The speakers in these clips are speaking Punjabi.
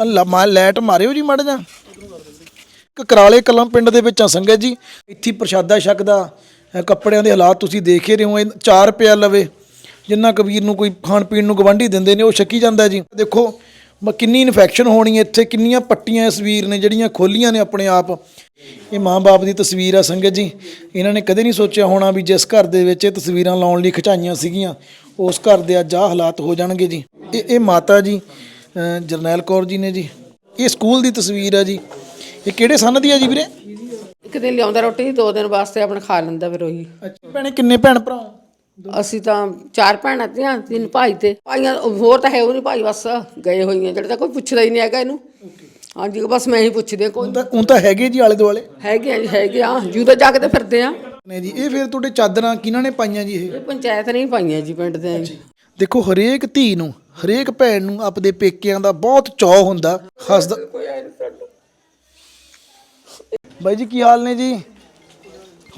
ਅੱਲਾ ਮਾ ਲੈਟ ਮਾਰਿਓ ਜੀ ਮੜ ਜਾ ਕਕਰਾਲੇ ਕਲਮ ਪਿੰਡ ਦੇ ਵਿੱਚ ਆ ਸੰਗਤ ਜੀ। ਇੱਥੇ ਪ੍ਰਸ਼ਾਦਾ ਛਕਦਾ। ਕੱਪੜਿਆਂ ਦੇ ਹਾਲਾਤ ਤੁਸੀਂ ਦੇਖ ਹੀ ਰਹੇ ਹੋ 4 ਰੁਪਿਆ ਲਵੇ। ਜਿੰਨਾ ਕਬੀਰ ਨੂੰ ਕੋਈ ਖਾਣ ਪੀਣ ਨੂੰ ਗਵੰਡੀ ਦਿੰਦੇ ਨੇ, ਉਹ ਛਕੀ ਜਾਂਦਾ ਜੀ। ਦੇਖੋ, ਮ- ਕਿੰਨੀ ਇਨਫੈਕਸ਼ਨ ਹੋਣੀ ਹੈ ਇੱਥੇ, ਕਿੰਨੀਆਂ ਪੱਟੀਆਂ ਇਸ ਵੀਰ ਨੇ ਜਿਹੜੀਆਂ ਖੋਲੀਆਂ ਨੇ ਆਪਣੇ ਆਪ। ਇਹ ਮਾਂ-ਬਾਪ ਦੀ ਤਸਵੀਰ ਆ ਸੰਗਤ ਜੀ। ਇਹਨਾਂ ਨੇ ਕਦੇ ਨਹੀਂ ਸੋਚਿਆ ਹੋਣਾ ਵੀ ਜਿਸ ਘਰ ਦੇ ਵਿੱਚ ਇਹ ਤਸਵੀਰਾਂ ਲਾਉਣ ਲਈ ਖਿਚਾਈਆਂ ਸੀਗੀਆਂ, ਉਸ ਘਰ ਦੇ ਅੱਜ ਆਹ ਹਾਲਾਤ ਹੋ ਜਾਣਗੇ ਜੀ। ਇਹ ਇਹ ਮਾਤਾ ਜੀ ਜਰਨੈਲ ਕੌਰ ਜੀ ਨੇ ਜੀ। ਇਹ ਸਕੂਲ ਦੀ ਤਸਵੀਰ ਆ ਜੀ। ਇਹ ਕਿਹੜੇ ਸੰਨ ਦੀ ਆ ਜੀ ਵੀਰੇ? ਇੱਕ ਦਿਨ ਲਿਆਉਂਦਾ ਰੋਟੀ ਦੋ ਦਿਨ ਵਾਸਤੇ ਆਪਣਾ ਖਾ ਲੈਂਦਾ ਫਿਰ ਉਹੀ। ਅੱਛਾ ਭੈਣੇ ਕਿੰਨੇ ਭੈਣ ਭਰਾ ਹੋ? ਅਸੀਂ ਤਾਂ ਚਾਰ ਭੈਣਾਂ ਤੀਆਂ ਤਿੰਨ ਭਾਈ ਤੇ। ਭਾਈਆਂ ਹੋਰ ਤਾਂ ਹੈ ਉਹ ਨਹੀਂ ਭਾਈ ਬਸ ਗਏ ਹੋਈਆਂ ਜਿਹੜੇ ਤਾਂ ਕੋਈ ਪੁੱਛਦਾ ਹੀ ਨਹੀਂ ਹੈਗਾ ਇਹਨੂੰ। ਹਾਂਜੀ ਬਸ ਮੈਂ ਹੀ ਪੁੱਛਦੀ ਹਾਂ ਕੋਈ ਹੁਣ ਤਾਂ ਹੁਣ ਤਾਂ ਹੈਗੇ ਜੀ ਆਲੇ ਦੁਆਲੇ। ਹੈਗੇ ਆ ਜੀ ਹੈਗੇ ਆ। ਜੂਦਾ ਜਾ ਕੇ ਤੇ ਫਿਰਦੇ ਆ। ਨੇ ਜੀ ਇਹ ਫਿਰ ਤੁਹਾਡੇ ਚਾਦਰਾਂ ਕਿਹਨਾਂ ਨੇ ਪਾਈਆਂ ਜੀ ਇਹ? ਇਹ ਪੰਚਾਇਤ ਨੇ ਹੀ ਪਾਈਆਂ ਜੀ ਪਿੰਡ ਦੇ। ਦੇਖੋ ਹਰੇਕ ਧੀ ਨੂੰ ਹਰੇਕ ਭੈਣ ਨੂੰ ਆਪਦੇ ਪੇਕਿਆਂ ਦਾ ਬਹੁਤ ਚਾਅ ਹੁੰਦਾ। ਹੱਸਦਾ ਬਾਈ ਜੀ ਕੀ ਹਾਲ ਨੇ ਜੀ?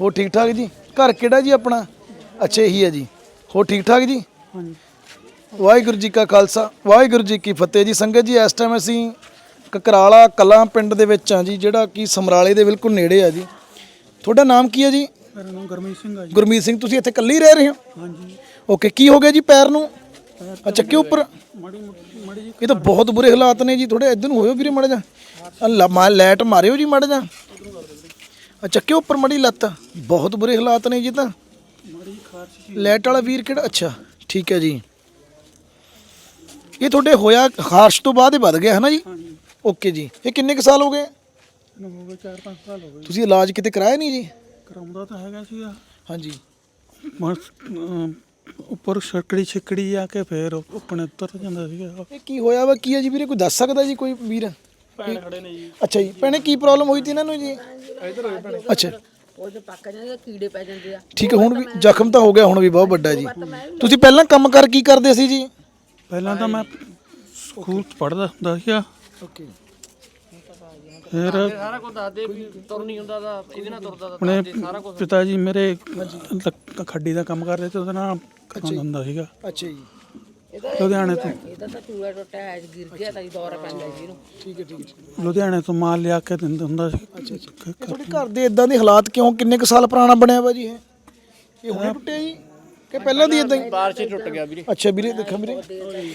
ਹੋ ਠੀਕ ਠਾਕ ਜੀ? ਘਰ ਕਿਹੜਾ ਜੀ ਆਪਣਾ? ਅੱਛਾ ਇਹੀ ਹੈ ਜੀ। ਹੋ ਠੀਕ ਠਾਕ ਜੀ? ਹਾਂਜੀ। ਵਾਹਿਗੁਰੂ ਜੀ ਕਾ ਖਾਲਸਾ। ਵਾਹਿਗੁਰੂ ਜੀ ਕੀ ਫਤਿਹ ਜੀ। ਸੰਗਤ ਜੀ ਇਸ ਟਾਈਮ ਅਸੀਂ ਕਕਰਾਲਾ ਕਲਾਂ ਪਿੰਡ ਦੇ ਵਿੱਚ ਆ ਜੀ ਜਿਹੜਾ ਕਿ ਸਮਰਾਲੇ ਦੇ ਬਿਲਕੁਲ ਨੇੜੇ ਆ ਜੀ। ਤੁਹਾਡਾ ਨਾਮ ਕੀ ਹੈ ਜੀ? ਮੇਰਾ ਨਾਮ ਗਰਮੀਤ ਸਿੰਘ ਆ ਜੀ। ਗੁਰਮੀਤ ਸਿੰਘ ਤੁਸੀਂ ਇੱਥੇ ਇਕੱਲੇ ਹੀ ਰਹਿ ਰਹੇ ਹੋ? ਹਾਂਜੀ। ਓਕੇ ਕੀ ਹੋ ਗਿਆ ਜੀ ਪੈਰ ਨੂੰ? ਅੱਛਾ ਕਿਉਂ ਉੱਪਰ? ਇਹ ਤਾਂ ਬਹੁਤ ਬੁਰੇ ਹਾਲਾਤ ਨੇ ਜੀ ਥੋੜੇ ਇੱਧਰ ਨੂੰ ਹੋਇਓ ਵੀਰੇ ਮੜ ਜਾ ਅੱਲਾ ਮਾ ਲੈਟ ਮਾਰਿਓ ਜੀ ਮੜ ਜਾ ਅੱਛਾ ਕਿਉਂ ਉੱਪਰ ਮੜੀ ਲੱਤ? ਬਹੁਤ ਬੁਰੇ ਹਾਲਾਤ ਨੇ ਜੀ ਤਾਂ। ਲੈਟ ਵਾਲਾ ਵੀਰ ਕਿਹੜਾ? ਅੱਛਾ ਠੀਕ ਹੈ ਜੀ। ਇਹ ਤੁਹਾਡੇ ਹੋਇਆ ਖਾਰਸ਼ ਤੋਂ ਬਾਅਦ ਹੀ ਵੱਧ ਗਿਆ ਹੈ ਨਾ ਜੀ? ਓਕੇ ਜੀ। ਇਹ ਕਿੰਨੇ ਕੁ ਸਾਲ ਹੋ ਗਏ? ਇਹਨੂੰ ਹੋ ਗਏ 4-5 ਸਾਲ ਹੋ ਗਏ ਤੁਸੀਂ ਇਲਾਜ ਕਿਤੇ ਕਰਾਇਆ ਨਹੀਂ ਜੀ? ਕਰਾਉਂਦਾ ਤਾਂ ਹੈਗਾ ਸੀਗਾ। ਹਾਂਜੀ। ਉੱਪਰ ਛਕੜੀ ਛਕੜੀ ਆ ਕੇ ਫੇਰ ਆਪਣੇ ਉੱਤਰ ਜਾਂਦਾ ਸੀਗਾ। ਇਹ ਕੀ ਹੋਇਆ ਵਾ? ਕੀ ਹੈ ਜੀ ਵੀਰੇ? ਕੋਈ ਦੱਸ ਸਕਦਾ ਜੀ ਕੋਈ ਵੀਰ? ਭੈਣ ਖੜੇ ਨੇ ਜੀ। ਅੱਛਾ ਜੀ। ਭੈਣੇ ਕੀ ਪ੍ਰੋਬਲਮ ਹੋਈ ਤੀ ਇਹਨਾਂ ਨੂੰ ਜੀ? ਇਧਰ ਹੋਏ ਭੈਣੇ। ਅੱਛਾ। ਉਹ ਜੇ ਪੱਕ ਜਾਂਦੇ ਕੀੜੇ ਪੈ ਜਾਂਦੇ ਆ। ਠੀਕ ਹੈ ਹੁਣ ਵੀ ਜ਼ਖਮ ਤਾਂ ਹੋ ਗਿਆ ਹੁਣ ਵੀ ਬਹੁਤ ਵੱਡਾ ਜੀ। ਤੁਸੀਂ ਪਹਿਲਾਂ ਕੰਮ ਕਰ ਕੀ ਕਰਦੇ ਸੀ ਜੀ? ਪਹਿਲਾਂ ਤਾਂ ਮੈਂ ਸਕੂਲ ਚ ਪੜ੍ਹਦਾ ਹੁੰਦਾ ਸੀਗਾ। ਓਕੇ। ਫਿਰ ਸਾਰਾ ਕੁਝ ਦੱਸਦੇ ਵੀ ਤੁਰ ਨਹੀਂ ਹੁੰਦਾ ਤਾਂ ਇਹਦੇ ਨਾਲ ਤੁਰਦਾ ਤਾਂ ਆਪਣੇ ਪਿਤਾ ਜੀ ਮੇਰੇ ਲੱਕ- ਖੱਡੀ ਦਾ ਕੰਮ ਕਰਦੇ ਤੇ ਉਹਦੇ ਨਾਲ ਕਰਾਉਂਦਾ ਹੁੰਦਾ ਸੀਗਾ। ਅੱਛਾ ਜੀ। ਲੁਧਿਆਣੇ ਤੋਂ। ਇਹਦਾ ਤਾਂ ਚੂੜਾ ਟੁੱਟਿਆ ਹੈ ਗਿਰ ਗਿਆ ਤਾਂ ਜੀ ਦੌਰਾ ਪੈਂਦਾ ਜੀ ਇਹਨੂੰ। ਠੀਕ ਹੈ ਠੀਕ ਹੈ। ਲੁਧਿਆਣੇ ਤੋਂ ਮਾਲ ਲਿਆ ਕੇ ਦਿੰਦਾ ਹੁੰਦਾ ਸੀ। ਇਹ ਤੁਹਾਡੇ ਘਰ ਦੇ ਇਦਾਂ ਦੇ ਹਾਲਾਤ ਕਿਉਂ ਕਿੰਨੇ ਕੁ ਸਾਲ ਪੁਰਾਣਾ ਬਣਿਆ ਵਾ ਜੀ ਇਹ? ਇਹ ਹੁਣੇ ਟੁੱਟਿਆ ਜੀ? ਕਿ ਪਹਿਲਾਂ ਦੀ ਇਦਾਂ ਹੀ? ਬਾਰਿਸ਼ ਹੀ ਟੁੱਟ ਗਿਆ ਵੀਰੇ। ਅੱਛਾ ਵੀਰੇ ਦੇਖਾਂ ਵੀਰੇ।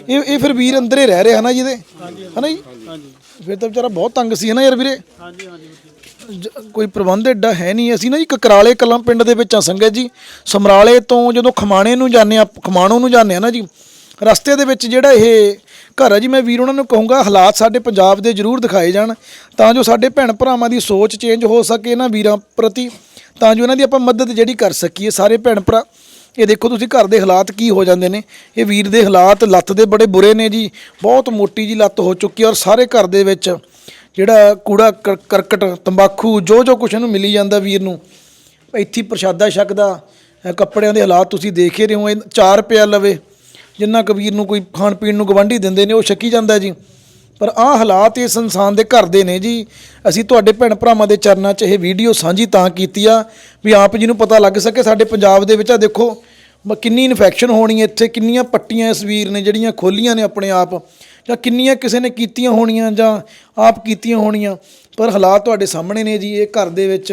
ਇਹ ਇਹ ਫਿਰ ਵੀਰ ਅੰਦਰ ਹੀ ਰਹਿ ਰਿਹਾ ਹਨਾ ਜਿਹਦੇ ਹਨਾ ਜੀ? ਹਾਂਜੀ। ਫਿਰ ਤਾਂ ਵਿਚਾਰਾ ਬਹੁਤ ਤੰਗ ਸੀ ਹੈ ਨਾ ਯਾਰ ਵੀਰੇ? ਹਾਂਜੀ ਹਾਂਜੀ ਜ- ਕੋਈ ਪ੍ਰਬੰਧ ਐਡਾ ਹੈ ਨਹੀਂ, ਅਸੀਂ ਨਾ ਜੀ ਕਕਰਾਲੇ ਕਲਾਂ ਪਿੰਡ ਦੇ ਵਿੱਚ ਆ ਸੰਗਤ ਜੀ। ਸਮਰਾਲੇ ਤੋਂ ਜਦੋਂ ਖਮਾਣੇ ਨੂੰ ਜਾਂਦੇ ਆ, ਖਮਾਣੋਂ ਨੂੰ ਜਾਂਦੇ ਆ ਨਾ ਜੀ, ਰਸਤੇ ਦੇ ਵਿੱਚ ਜਿਹੜਾ ਇਹ ਘਰ ਹੈ ਜੀ, ਮੈਂ ਵੀਰ ਉਹਨਾਂ ਨੂੰ ਕਹੂੰਗਾ ਹਾਲਾਤ ਸਾਡੇ ਪੰਜਾਬ ਦੇ ਜ਼ਰੂਰ ਦਿਖਾਏ ਜਾਣ, ਤਾਂ ਜੋ ਸਾਡੇ ਭੈਣ ਭਰਾਵਾਂ ਦੀ ਸੋਚ ਚੇਂਜ ਹੋ ਸਕੇ ਇਹਨਾਂ ਵੀਰਾਂ ਪ੍ਰਤੀ, ਤਾਂ ਜੋ ਇਹਨਾਂ ਦੀ ਆਪਾਂ ਮਦਦ ਜਿਹੜੀ ਕਰ ਸਕੀਏ ਸਾਰੇ ਭੈਣ ਭਰਾ। ਇਹ ਦੇਖੋ ਤੁਸੀਂ ਘਰ ਦੇ ਹਾਲਾਤ ਕੀ ਹੋ ਜਾਂਦੇ ਨੇ। ਇਹ ਵੀਰ ਦੇ ਹਾਲਾਤ ਲੱਤ ਦੇ ਬੜੇ ਬੁਰੇ ਨੇ ਜੀ। ਬਹੁਤ ਮੋਟੀ ਜੀ ਲੱਤ ਹੋ ਚੁੱਕੀ ਹੈ ਔਰ ਸਾਰੇ ਘਰ ਦੇ ਵਿੱਚ ਜਿਹੜਾ ਕੂੜਾ ਕਰ- ਕਰਕਟ, ਤੰਬਾਕੂ, ਜੋ ਜੋ ਕੁਛ ਇਹਨੂੰ ਮਿਲੀ ਜਾਂਦਾ ਵੀਰ ਨੂੰ, ਇੱਥੇ ਪ੍ਰਸ਼ਾਦਾ ਛਕਦਾ। ਕੱਪੜਿਆਂ ਦੇ ਹਾਲਾਤ ਤੁਸੀਂ ਦੇਖ ਹੀ ਰਹੇ ਹੋ, ਇਹ 4 ਰੁਪਿਆ ਲਵੇ। ਜਿੰਨਾ ਕਬੀਰ ਨੂੰ ਕੋਈ ਖਾਣ ਪੀਣ ਨੂੰ ਗਵੰਡੀ ਦਿੰਦੇ ਨੇ, ਉਹ ਛਕੀ ਜਾਂਦਾ ਜੀ। ਪਰ ਆਹ ਹਾਲਾਤ ਇਸ ਇਨਸਾਨ ਦੇ ਘਰ ਦੇ ਨੇ ਜੀ। ਅਸੀਂ ਤੁਹਾਡੇ ਭੈਣ ਭਰਾਵਾਂ ਦੇ ਚਰਨਾਂ 'ਚ ਇਹ ਵੀਡੀਓ ਸਾਂਝੀ ਤਾਂ ਕੀਤੀ ਆ ਵੀ ਆਪ ਜੀ ਨੂੰ ਪਤਾ ਲੱਗ ਸਕੇ ਸਾਡੇ ਪੰਜਾਬ ਦੇ ਵਿੱਚ ਆ ਦੇਖੋ ਕਿੰਨੀ ਇਨਫੈਕਸ਼ਨ ਹੋਣੀ ਹੈ ਇੱਥੇ, ਕਿੰਨੀਆਂ ਪੱਟੀਆਂ ਇਸ ਵੀਰ ਨੇ ਜਿਹੜੀਆਂ ਖੋਲੀਆਂ ਨੇ ਆਪਣੇ ਆਪ, ਜਾਂ ਕਿੰਨੀਆਂ ਕਿਸੇ ਨੇ ਕੀਤੀਆਂ ਹੋਣੀਆਂ, ਜਾਂ ਆਪ ਕੀਤੀਆਂ ਹੋਣੀਆਂ। ਪਰ ਹਾਲਾਤ ਤੁਹਾਡੇ ਸਾਹਮਣੇ ਨੇ ਜੀ, ਇਹ ਘਰ ਦੇ ਵਿੱਚ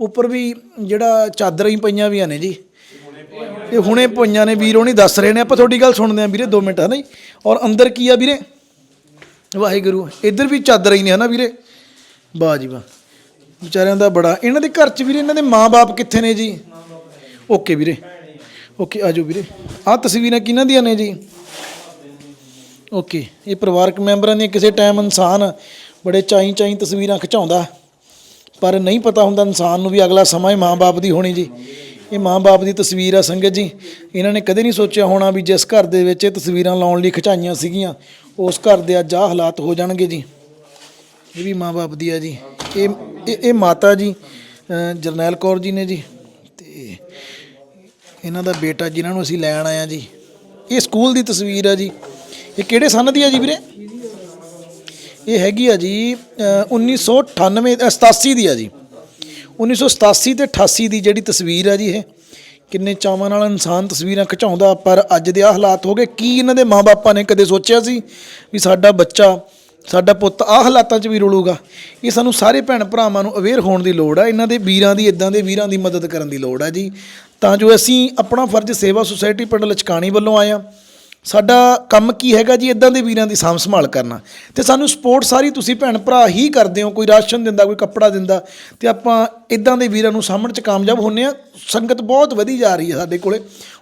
ਉੱਪਰ ਵੀ ਜਿਹੜਾ ਚਾਦਰਾਂ ਹੀ ਪਈਆਂ ਵੀਆਂ ਨੇ ਜੀ। ਇਹ ਹੁਣੇ ਪਈਆਂ ਨੇ, ਵੀਰ ਨਹੀਂ ਦੱਸ ਰਹੇ ਨੇ, ਆਪਾਂ ਤੁਹਾਡੀ ਗੱਲ ਸੁਣਦੇ ਆਂ ਵੀਰੇ 2 ਮਿੰਟ ਹਨਾ ਜੀ? ਔਰ ਅੰਦਰ ਕੀ ਆ ਵੀਰੇ? ਵਾਹਿਗੁਰੂ, ਇੱਧਰ ਵੀ ਚਾਦਰ ਹੀ ਨੇ ਹਨਾ ਵੀਰੇ? ਵਾਹ ਜੀ ਵਾਹ। ਵਿਚਾਰਿਆਂ ਦਾ ਬੜਾ, ਇਹਨਾਂ ਦੇ ਘਰ 'ਚ ਵੀਰੇ, ਇਹਨਾਂ ਦੇ ਮਾਪੇ ਕਿੱਥੇ ਨੇ ਜੀ? ਓਕੇ ਵੀਰੇ, ਓਕੇ, ਆਜੋ ਵੀਰੇ। ਆਹ ਤਸਵੀਰਾਂ ਕਿਹਨਾਂ ਦੀਆਂ ਨੇ ਜੀ? ਓਕੇ, ਇਹ ਪਰਿਵਾਰਕ ਮੈਂਬਰਾਂ ਦੀਆਂ ਕਿਸੇ ਟਾਈਮ ਇਨਸਾਨ ਬੜੇ ਚਾਈ ਚਾਈ ਤਸਵੀਰਾਂ ਖਿਚਾਉਂਦਾ, ਪਰ ਨਹੀਂ ਪਤਾ ਹੁੰਦਾ ਇਨਸਾਨ ਨੂੰ ਵੀ ਅਗਲਾ ਸਮਾਂ ਹੀ ਮਾਂ-ਬਾਪ ਦੀ ਹੋਣੀ ਜੀ। ਇਹ ਮਾਂ-ਬਾਪ ਦੀ ਤਸਵੀਰ ਆ ਸੰਗਤ ਜੀ। ਇਹਨਾਂ ਨੇ ਕਦੇ ਨਹੀਂ ਸੋਚਿਆ ਹੋਣਾ ਵੀ ਜਿਸ ਘਰ ਦੇ ਵਿੱਚ ਇਹ ਤਸਵੀਰਾਂ ਲਾਉਣ ਲਈ ਖਿਚਾਈਆਂ ਸੀਗੀਆਂ। ਉਸ ਘਰ ਦੇ ਅੱਜ ਆਹ ਹਾਲਾਤ ਹੋ ਜਾਣਗੇ ਜੀ। ਇਹ ਵੀ ਮਾਂ-ਬਾਪ ਦੀ ਆ ਜੀ। ਇਹ ਇਹ ਇਹ ਮਾਤਾ ਜੀ ਜਰਨੈਲ ਕੌਰ ਜੀ ਨੇ ਜੀ। ਤੇ ਇਹਨਾਂ ਦਾ ਬੇਟਾ ਜਿਨ੍ਹਾਂ ਨੂੰ ਅਸੀਂ ਲੈਣ ਆਏ ਆ ਜੀ। ਇਹ ਸਕੂਲ ਦੀ ਤਸਵੀਰ ਆ ਜੀ। ਇਹ ਕਿਹੜੇ ਸਨ ਦੀ ਆ ਜੀ ਵੀਰੇ? ਇਹ ਹੈਗੀ ਆ ਜੀ ਅ, 1998 ਅ, 87 ਦੀ ਆ ਜੀ। 1987 ਤੇ 88 ਦੀ ਜਿਹੜੀ ਤਸਵੀਰ ਆ ਜੀ ਇਹ। ਕਿੰਨੇ ਚਾਵਾਂ ਨਾਲ ਇਨਸਾਨ ਤਸਵੀਰਾਂ ਖਿਚਾਉਂਦਾ, ਪਰ ਅੱਜ ਦੇ ਆ ਹਾਲਾਤ ਹੋ ਗਏ। ਕੀ ਇਹਨਾਂ ਦੇ ਮਾਪੇ ਨੇ ਕਦੇ ਸੋਚਿਆ ਸੀ ਵੀ ਸਾਡਾ ਬੱਚਾ, ਸਾਡਾ ਪੁੱਤ ਆ ਹਾਲਾਤਾਂ 'ਚ ਵੀ ਰੁਲੂਗਾ? ਇਹ ਸਾਨੂੰ ਸਾਰੇ ਭੈਣ ਭਰਾਵਾਂ ਨੂੰ ਅਵੇਅਰ ਹੋਣ ਦੀ ਲੋੜ ਆ, ਇਹਨਾਂ ਦੇ ਵੀਰਾਂ ਦੀ ਇਦਾਂ ਦੇ ਵੀਰਾਂ ਦੀ ਮਦਦ ਕਰਨ ਦੀ ਲੋੜ ਆ ਜੀ। ਤਾਂ ਜੋ ਅਸੀਂ ਆਪਣਾ ਫਰਜ਼ ਸੇਵਾ ਸੁਸਾਇਟੀ ਪਿੰਡ ਲਚਕਾਣੀ ਵੱਲੋਂ ਆਏ ਆ ਸਾਡਾ ਕੰਮ ਕੀ ਹੈਗਾ ਜੀ? ਇਦਾਂ ਦੇ ਵੀਰਾਂ ਦੀ ਸਾਂਭ ਸੰਭਾਲ ਕਰਨਾ। ਤੇ ਸਾਨੂੰ ਸਪੋਰਟ ਸਾਰੀ ਤੁਸੀਂ ਭੈਣ ਭਰਾ ਹੀ ਕਰਦੇ ਹੋ। ਕੋਈ ਰਾਸ਼ਨ ਦਿੰਦਾ ਕੋਈ ਕੱਪੜਾ ਦਿੰਦਾ। ਤੇ ਆਪਾਂ ਇਦਾਂ ਦੇ ਵੀਰਾਂ ਨੂੰ ਸਾਂਭਣ 'ਚ ਕਾਮਯਾਬ ਹੁੰਨੇ ਆ। ਸੰਗਤ ਬਹੁਤ ਵਧੀ ਜਾ ਰਹੀ ਹੈ ਸਾਡੇ ਕੋਲੇ।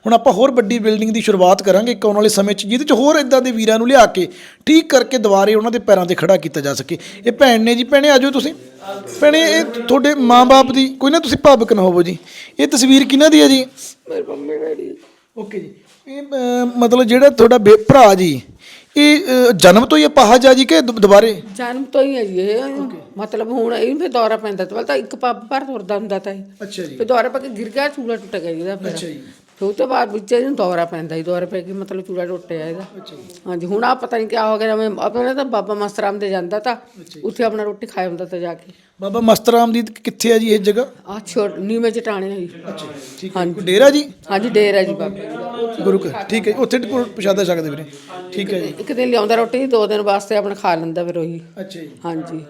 ਹੁਣ ਆਪਾਂ ਹੋਰ ਵੱਡੀ ਬਿਲਡਿੰਗ ਦੀ ਸ਼ੁਰੂਆਤ ਕਰਾਂਗੇ ਇੱਕ ਆਉਣ ਵਾਲੇ ਸਮੇਂ 'ਚ ਜਿਹਦੇ 'ਚ ਹੋਰ ਇਦਾਂ ਦੇ ਵੀਰਾਂ ਨੂੰ ਲਿਆ ਕੇ ਠੀਕ ਕਰਕੇ ਦੁਬਾਰੇ ਉਹਨਾਂ ਦੇ ਪੈਰਾਂ ਤੇ ਖੜਾ ਕੀਤਾ ਜਾ ਸਕੇ। ਇਹ ਭੈਣ ਨੇ ਜੀ ਭੈਣੇ ਆਜੋ ਤੁਸੀਂ। ਭੈਣੇ ਇਹ ਤੁਹਾਡੇ ਮਾਂ-ਬਾਪ ਦੀ ਕੋਈ ਨਾ ਤੁਸੀਂ ਭਾਵੁਕ ਨਾ ਹੋਵੋ ਜੀ। ਇਹ ਤਸਵੀਰ ਕਿਹਨਾਂ ਦੀ ਹੈ ਜੀ? ਮੇਰੇ ਮੰਮੀ ਡੈਡੀ ਓਕੇ ਜੀ। ਇਹ ਮਤਲਬ ਜਿਹੜਾ ਤੁਹਾਡਾ ਬੇ- ਭਰਾ ਜੀ ਇਹ ਜਨਮ ਤੋਂ ਹੀ ਅਪਾਹਜ ਆ ਜੀ ਕਿ ਦੁ- ਦੁਬਾਰੇ? ਜਨਮ ਤੋਂ ਹੀ ਹੈ ਜੀ ਇਹ। ਮਤਲਬ ਹੁਣ ਇਹ ਫਿਰ ਦੌਰਾ ਪੈਂਦਾ ਤੇ ਤਾਂ ਇੱਕ ਪੱਬ ਪਰ ਤੁਰਦਾ ਹੁੰਦਾ ਤਾਂ ਇਹ। ਅੱਛਾ ਜੀ। ਫਿਰ ਦੌਰਾ ਪੈ ਕੇ ਗਿਰ ਗਿਆ ਚੂੜਾ ਟੁੱਟ ਗਿਆ ਇਹਦਾ ਫਿਰ। ਅੱਛਾ ਜੀ। ਫਿਰ ਉਹ ਤੋਂ ਬਾਅਦ ਵਿੱਚ ਇਹਨੂੰ ਦੌਰਾ ਪੈਂਦਾ ਹੀ ਦੌਰਾ ਪੈ ਕੇ ਮਤਲਬ ਚੂੜਾ ਟੁੱਟਿਆ ਇਹਦਾ। ਹਾਂਜੀ ਹੁਣ ਆ ਪਤਾ ਨਹੀਂ ਕੀ ਹੋ ਗਿਆ ਮੈਂ ਆਪਣੇ ਤਾਂ ਬਾਬਾ ਮਸਤਰਾਮ ਦੇ ਜਾਂਦਾ ਤਾਂ ਉੱਥੇ ਆਪਣਾ ਰੋਟੀ ਖਾਇਆ ਹੁੰਦਾ ਤਾਂ ਜਾ ਕੇ। ਬਾਬਾ ਮਸਤਰਾਮ ਦੀ ਕਿੱਥੇ ਹੈ ਜੀ ਇਹ ਜਗ੍ਹਾ? ਆ ਛੋਟ ਨੀਵੇਂ ਚਟਾਣੇ ਆ ਜੀ। ਠੀਕ ਹੈ। ਕੋਈ ਡੇਰਾ ਜੀ? ਹਾਂਜੀ ਡੇਰ ਹੈ ਜੀ ਬਾਬੇ ਜੀ ਗੁਰੂ ਘਰ। ਠੀਕ ਹੈ ਉੱਥੇ ਟ- ਪ੍ਰਸ਼ਾਦਾ ਛਕਦੇ ਵੀਰੇ। ਠੀਕ ਹੈ ਜੀ। ਇੱਕ ਦਿਨ ਲਿਆਉਂਦਾ ਰੋਟੀ ਦੋ ਦਿਨ ਵਾਸਤੇ ਆਪਣਾ ਖਾ ਲੈਂਦਾ ਫਿਰ ਉਹੀ। ਅੱਛਾ ਜੀ। ਹਾਂਜੀ।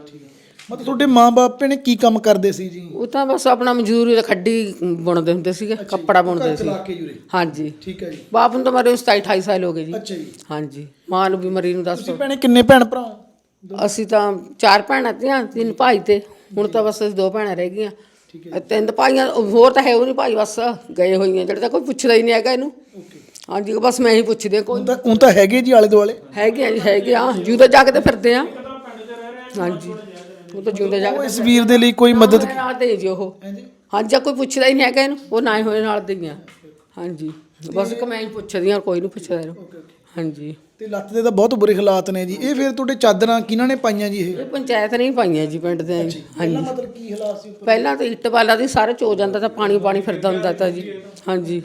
ਮਤਲਬ ਤੁਹਾਡੇ ਮਾਂ-ਬਾਪ ਨੇ ਕੀ ਕੰਮ ਕਰਦੇ ਸੀ ਜੀ? ਉਹ ਤਾਂ ਬਸ ਆਪਣਾ ਮਜ਼ਦੂਰੀ ਦਾ ਖੱਡੀ ਬੁਣਦੇ ਹੁੰਦੇ ਸੀਗੇ ਕੱਪੜਾ ਬੁਣਦੇ ਸੀ। ਚਲਾ ਕੇ ਜੁਰੇ ਹਾਂਜੀ। ਠੀਕ ਹੈ ਜੀ। ਬਾਪ ਨੂੰ ਤਾਂ ਮਰੇ 27 28 ਸਾਲ ਹੋ ਗਏ ਜੀ। ਅੱਛਾ ਜੀ। ਹਾਂਜੀ। ਮਾਂ ਨੂੰ ਵੀ ਮਰੀ ਨੂੰ ਦੱਸ ਤੁਸੀਂ ਭੈਣੇ ਕਿੰਨੇ ਭੈਣ ਭਰਾ ਹੋ? ਅਸੀਂ ਤਾਂ ਚਾਰ ਭੈਣਾਂ ਤੀਆਂ ਤਿੰਨ ਭਾਈ ਤੇ। ਹੁਣ ਤਾਂ ਬਸ ਅਸੀਂ ਦੋ ਭੈਣਾਂ ਰਹਿ ਗਈਆਂ। ਅਹ ਤਿੰਨ ਭਾਈਆਂ ਹੋਰ ਤਾਂ ਹੈ ਉਹ ਨਹੀਂ ਭਾਈ ਬਸ ਗਏ ਹੋਈਆਂ ਜਿਹੜੇ ਤਾਂ ਕੋਈ ਪੁੱਛਦਾ ਹੀ ਨਹੀਂ ਹੈਗਾ ਇਹਨੂੰ। ਹਾਂਜੀ ਬਸ ਮੈਂ ਹੀ ਪੁੱਛਦੀ ਹਾਂ ਕੋਈ ਹੁਣ ਤਾਂ ਹੁਣ ਤਾਂ ਹੈਗੇ ਜੀ ਆਲੇ ਦੁਆਲੇ। ਹੈਗੇ ਆ ਜੀ ਹੈਗੇ ਆ। ਜਿਉਂਦੇ ਜਾਗਦੇ ਫਿਰਦੇ ਆ। ਹਾਂਜੀ। ਉਹ ਤਾਂ ਜਿਉਂਦੇ ਉਹ ਜਾਗਦੇ ਇਸ ਵੀਰ ਦੇ ਲਈ ਕੋਈ ਮਦਦ ਨਾਲ ਦੇ ਜੀ ਉਹ। ਹਾਂਜੀ ਜੇ ਕੋਈ ਪੁੱਛਦਾ ਹੀ ਨਹੀਂ ਹੈਗਾ ਇਹਨੂੰ। ਉਹ ਨਾ ਹੀ ਹੋਏ ਨਾਲ ਦੇ ਹੀ ਆ। ਹਾਂਜੀ। ਬਸ ਕਿ ਮੈਂ ਹੀ ਪੁੱਛਦੀ ਹਾਂ ਕੋਈ ਨਹੀਂ ਪੁੱਛਦਾ ਇਹਨੂੰ। ਹਾਂਜੀ। ਤੇ ਲੱਤ ਦੇ ਤਾਂ ਬਹੁਤ ਬੁਰੇ ਹਾਲਾਤ ਨੇ ਜੀ। ਇਹ ਫਿਰ ਤੁਹਾਡੇ ਚਾਦਰਾਂ ਕਿਹਨਾਂ ਨੇ ਪਾਈਆਂ ਜੀ ਇਹ? ਇਹ ਪੰਚਾਇਤ ਨੇ ਹੀ ਪਾਈਆਂ ਜੀ ਪਿੰਡ ਦੇ। ਹਾਂਜੀ। ਮਤਲਬ ਕੀ ਹਾਲਾਤ ਸੀ ਪਹਿਲਾਂ ਤਾਂ ਇੱਟ ਵਾਲਾ ਦੀ ਸਾਰੇ ਚੋ ਜਾਂਦਾ ਤਾਂ ਪਾਣੀ ਪਾਣੀ ਫਿਰਦਾ ਹੁੰਦਾ ਤਾਂ ਜੀ। ਹਾਂਜੀ।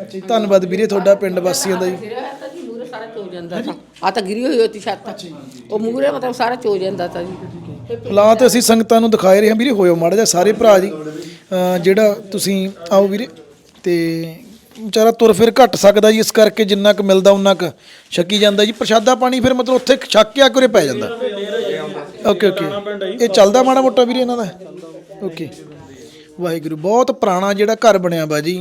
ਅੱਛਾ ਜੀ ਧੰਨਵਾਦ ਵੀਰੇ ਤੁਹਾਡਾ ਪਿੰਡ ਵਾਸੀਆਂ ਦਾ ਜੀ। ਗਿਰਿਆ ਤਾਂ ਜੀ ਮੂਰੇ ਸਾਰਾ ਚੋ ਜਾਂਦਾ ਤਾਂ। ਆ ਤਾਂ ਗਿਰੀ ਹੋਈ ਹੋਤੀ ਛੱਤ। ਉਹ ਮੂਰੇ ਮਤਲਬ ਸਾਰਾ ਚੋ ਜਾਂਦਾ ਤਾਂ ਜੀ। ਹਾਲਾਤ ਅਸੀਂ ਸੰਗਤਾਂ ਨੂੰ ਦਿਖਾਏ ਰਹੇ ਹਾਂ। ਵੀਰੇ ਹੋਇਓ ਮਾੜਾ ਜਿਹਾ ਸਾਰੇ ਭਰਾ ਜੀ। ਅਹ ਜਿਹੜਾ ਤੁਸੀਂ ਆਓ ਵੀਰੇ ਤੇ ਵਿਚਾਰਾ ਤੁਰ ਫਿਰ ਘਟ ਸਕਦਾ ਜੀ, ਇਸ ਕਰਕੇ ਜਿੰਨਾ ਕੁ ਮਿਲਦਾ ਉਨਾ ਕੁ ਛਕੀ ਜਾਂਦਾ ਜੀ। ਪ੍ਰਸ਼ਾਦਾ ਪਾਣੀ ਫਿਰ ਮਤਲਬ ਉੱਥੇ ਛੱਕ ਕੇ ਆ ਕੇ ਪੈ ਜਾਂਦਾ। Okay okay. ਇਹ ਚੱਲਦਾ ਮਾੜਾ ਮੋਟਾ ਵੀਰੇ ਇਹਨਾਂ ਦਾ? ਓਕੇ। ਵਾਹਿਗੁਰੂ, ਬਹੁਤ ਪੁਰਾਣਾ ਜਿਹੜਾ ਘਰ ਬਣਿਆ ਵਾ ਜੀ।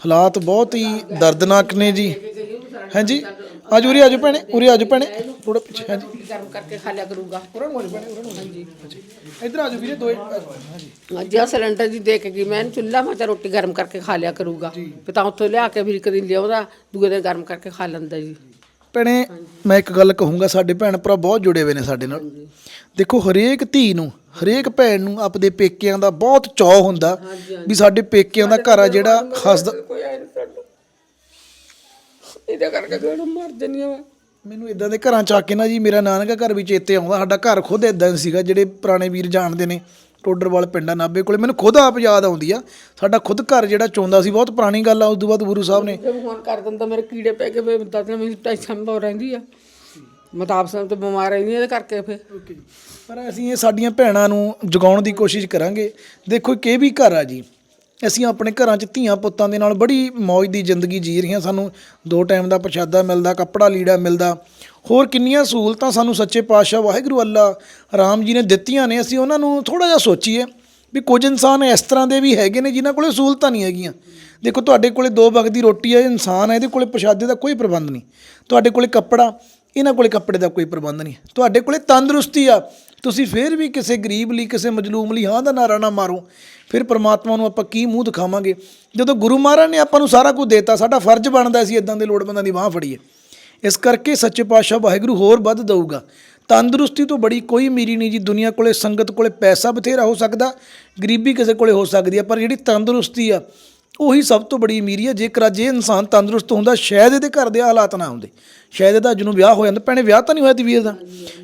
ਹਾਲਾਤ ਬਹੁਤ ਹੀ ਦਰਦਨਾਕ ਨੇ ਜੀ। ਹਾਂਜੀ ਆਜੋ ਉਰੇ ਆਜੋ ਭੈਣੇ ਉਰੇ ਆਜੋ ਭੈਣੇ। ਥੋੜਾ ਪਿੱਛੇ ਹਾਂਜੀ ਗਰਮ ਕਰਕੇ ਖਾ ਲਿਆ ਕਰੂਗਾ। ਉਰੇ ਨੂੰ ਆਜੋ ਭੈਣੇ ਉਰੇ ਨੂੰ ਹਾਂਜੀ ਇੱਧਰ ਆਜੋ ਵੀਰੇ ਦੋਏ ਹਾਂਜੀ ਅੱਜ ਆ ਸਿਲੰਡਰ ਜੀ ਦੇ ਕੇ ਗਈ ਮੈਂ ਚੁੱਲ੍ਹਾ ਮੈਂ ਤਾਂ ਰੋਟੀ ਗਰਮ ਕਰਕੇ ਖਾ ਲਿਆ ਕਰੂਗਾ। ਫਿਰ ਤਾਂ ਉੱਥੋਂ ਲਿਆ ਕੇ ਫਿਰ ਇੱਕ ਦਿਨ ਲਿਆਉਂਦਾ ਦੂਏ ਦਿਨ ਗਰਮ ਕਰਕੇ ਖਾ ਲੈਂਦਾ ਜੀ। ਭੈਣੇ ਮੈਂ ਇੱਕ ਗੱਲ ਕਹੂੰਗਾ ਸਾਡੇ ਭੈਣ ਭਰਾ ਬਹੁਤ ਜੁੜੇ ਹੋਏ ਨੇ ਸਾਡੇ ਨਾਲ। ਦੇਖੋ ਹਰੇਕ ਧੀ ਨੂੰ ਹਰੇਕ ਭੈਣ ਨੂੰ ਆਪਦੇ ਪੇਕਿਆਂ ਦਾ ਬਹੁਤ ਚਾਅ ਹੁੰਦਾ ਵੀ ਸਾਡੇ ਪੇਕਿਆਂ ਦਾ ਘਰ ਆ ਜਿਹੜਾ ਹੱਸਦਾ ਕੋਈ ਆਇਆ ਨਹੀਂ ਸਾਡਾ ਇਹਦੇ ਕਰਕੇ ਗੜ ਮਰ ਜੰਨੀ ਮੈਂ? ਮੈਨੂੰ ਇਦਾਂ ਦੇ ਘਰਾਂ ਚ ਆ ਕੇ ਨਾ ਜੀ ਮੇਰਾ ਨਾਨਕਾ ਘਰ ਵੀ ਚੇਤੇ ਆਉਂਦਾ ਸਾਡਾ ਘਰ ਖੁਦ ਇਦਾਂ ਸੀਗਾ ਜਿਹੜੇ ਪੁਰਾਣੇ ਵੀਰ ਜਾਣਦੇ ਨੇ ਟੋਡਰਵਾਲ ਪਿੰਡਾ ਨਾਬੇ ਕੋਲੇ ਮੈਨੂੰ ਖੁਦ ਆਪ ਯਾਦ ਆਉਂਦੀ ਆ। ਸਾਡਾ ਖੁਦ ਘਰ ਜਿਹੜਾ ਚੋਂਦਾ ਸੀ ਬਹੁਤ ਪੁਰਾਣੀ ਗੱਲ ਆ ਉਸ ਤੋਂ ਬਾਅਦ ਗੁਰੂ ਸਾਹਿਬ ਨੇ ਜਦ ਫੋਨ ਕਰ ਦਿੰਦਾ ਮੇਰੇ ਕੀੜੇ ਪੈ ਕੇ ਫਿਰ ਦੱਸਣਾ ਮੈਨੂੰ ਟੈਨਸ਼ਨ ਬਹੁਤ ਰਹਿੰਦੀ ਆ। ਮਤਾਬ ਸਾਹਿਬ ਤੇ ਬਿਮਾਰ ਰਹਿੰਦੀ ਆ ਇਹਦੇ ਕਰਕੇ ਫਿਰ। ਪਰ ਅਸੀਂ ਇਹ ਸਾਡੀਆਂ ਭੈਣਾਂ ਨੂੰ ਜਗਾਉਣ ਦੀ ਕੋਸ਼ਿਸ਼ ਕਰਾਂਗੇ। ਦੇਖੋ ਕਿ ਇਹ ਵੀ ਘਰ ਆ ਜੀ। ਅਸੀਂ ਆਪਣੇ ਘਰਾਂ 'ਚ ਧੀਆਂ ਪੁੱਤਾਂ ਦੇ ਨਾਲ ਬੜੀ ਮौज ਦੀ ਜ਼ਿੰਦਗੀ ਜੀ ਰਹੀਆਂ। ਸਾਨੂੰ ਦੋ ਟਾਈਮ ਦਾ ਪ੍ਰਸ਼ਾਦਾ ਮਿਲਦਾ, ਕੱਪੜਾ ਲੀੜਾ ਮਿਲਦਾ। ਹੋਰ ਕਿੰਨੀਆਂ ਸਹੂਲਤਾਂ ਸਾਨੂੰ ਸੱਚੇ ਪਾਤਸ਼ਾਹ ਵਾਹਿਗੁਰੂ ਅੱਲਾ ਰਾਮ ਜੀ ਨੇ ਦਿੱਤੀਆਂ ਨੇ। ਅਸੀਂ ਉਹਨਾਂ ਨੂੰ ਥੋੜਾ ਜਿਹਾ ਸੋਚੀਏ ਵੀ ਕੁਝ ਇਨਸਾਨ ਇਸ ਤਰ੍ਹਾਂ ਦੇ ਵੀ ਹੈਗੇ ਨੇ ਜਿਨ੍ਹਾਂ ਕੋਲੇ ਸਹੂਲਤਾਂ ਨਹੀਂ ਹੈਗੀਆਂ। ਦੇਖੋ, ਤੁਹਾਡੇ ਕੋਲੇ ਦੋ ਵਕਤ ਦੀ ਰੋਟੀ ਹੈ, ਇਨਸਾਨ ਹੈ, ਇਹਦੇ ਕੋਲੇ ਪ੍ਰਸ਼ਾਦੇ ਦਾ ਕੋਈ ਪ੍ਰਬੰਧ ਨਹੀਂ। ਤੁਹਾਡੇ ਕੋਲੇ ਕੱਪੜਾ ਇਹਨਾਂ ਕੋਲੇ ਕੱਪੜੇ ਦਾ ਕੋਈ ਪ੍ਰਬੰਧ ਨਹੀਂ। ਤੁਹਾਡੇ ਕੋਲੇ ਤੰਦਰੁਸਤੀ ਆ। ਤੁਸੀਂ ਫਿਰ ਵੀ ਕਿਸੇ ਗਰੀਬ ਲਈ, ਕਿਸੇ ਮਜਲੂਮ ਲਈ ਹਾਂ ਦਾ ਨਾਰਾ ਨਾ ਮਾਰੋ। ਫਿਰ ਪ੍ਰਮਾਤਮਾ ਨੂੰ ਆਪਾਂ ਕੀ ਮੂੰਹ ਦਿਖਾਵਾਂਗੇ? ਜਦੋਂ ਗੁਰੂ ਮਹਾਰਾਜ ਨੇ ਆਪਾਂ ਨੂੰ ਸਾਰਾ ਕੁਝ ਦਿੱਤਾ, ਸਾਡਾ ਫਰਜ਼ ਬਣਦਾ ਸੀ ਇਦਾਂ ਦੇ ਲੋੜਵੰਦਾਂ ਦੀ ਬਾਹ ਫੜੀਏ। ਇਸ ਕਰਕੇ ਸੱਚੇ ਪਾਤਸ਼ਾਹ ਵਾਹਿਗੁਰੂ ਹੋਰ ਵੱਧ ਦਊਗਾ। ਤੰਦਰੁਸਤੀ ਤੋਂ ਬੜੀ ਕੋਈ ਮੀਰੀ ਨਹੀਂ ਜੀ। ਦੁਨੀਆ ਕੋਲੇ, ਸੰਗਤ ਕੋਲੇ ਪੈਸਾ ਬਥੇਰਾ ਹੋ ਸਕਦਾ। ਗਰੀਬੀ ਕਿਸੇ ਕੋਲੇ ਹੋ ਸਕਦੀ ਆ, ਪਰ ਜਿਹੜੀ ਤੰਦਰੁਸਤੀ ਆ ਉਹੀ ਸਭ ਤੋਂ ਬੜੀ ਅਮੀਰੀ ਹੈ, ਜੇਕਰ ਅੱਜ ਇਹ ਇਨਸਾਨ ਤੰਦਰੁਸਤ ਹੁੰਦਾ, ਸ਼ਾਇਦ ਇਹਦੇ ਘਰ ਦੇ ਹਾਲਾਤ ਨਾ ਹੁੰਦੇ। ਸ਼ਾਇਦ ਇਹਦਾ ਅੱਜ ਨੂੰ ਵਿਆਹ ਹੋ ਜਾਂਦਾ ਭੈਣੇ, ਵਿਆਹ ਤਾਂ ਨਹੀਂ ਹੋਇਆ ਤੀ ਵੀਰ ਦਾ?